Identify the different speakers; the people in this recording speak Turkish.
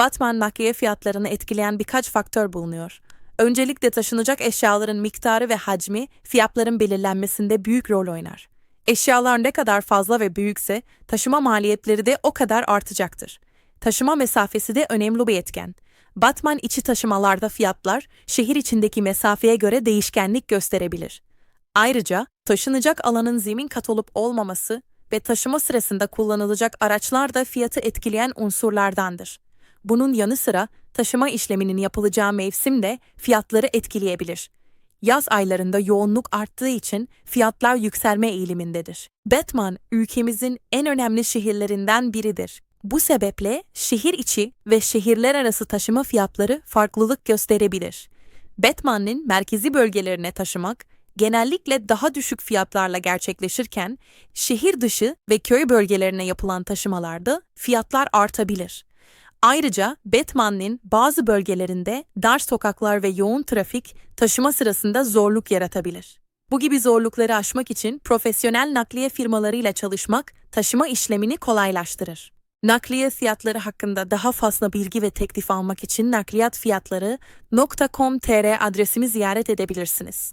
Speaker 1: Batman nakliye fiyatlarını etkileyen birkaç faktör bulunuyor. Öncelikle taşınacak eşyaların miktarı ve hacmi fiyatların belirlenmesinde büyük rol oynar. Eşyalar ne kadar fazla ve büyükse taşıma maliyetleri de o kadar artacaktır. Taşıma mesafesi de önemli bir etken. Batman içi taşımalarda fiyatlar şehir içindeki mesafeye göre değişkenlik gösterebilir. Ayrıca taşınacak alanın zemin kat olup olmaması ve taşıma sırasında kullanılacak araçlar da fiyatı etkileyen unsurlardandır. Bunun yanı sıra taşıma işleminin yapılacağı mevsim de fiyatları etkileyebilir. Yaz aylarında yoğunluk arttığı için fiyatlar yükselme eğilimindedir. Batman ülkemizin en önemli şehirlerinden biridir. Bu sebeple şehir içi ve şehirler arası taşıma fiyatları farklılık gösterebilir. Batman'ın merkezi bölgelerine taşımak genellikle daha düşük fiyatlarla gerçekleşirken şehir dışı ve köy bölgelerine yapılan taşımalarda fiyatlar artabilir. Ayrıca Batman'ın bazı bölgelerinde dar sokaklar ve yoğun trafik taşıma sırasında zorluk yaratabilir. Bu gibi zorlukları aşmak için profesyonel nakliye firmalarıyla çalışmak taşıma işlemini kolaylaştırır. Nakliye fiyatları hakkında daha fazla bilgi ve teklif almak için nakliyatfiyatları.com.tr adresimi ziyaret edebilirsiniz.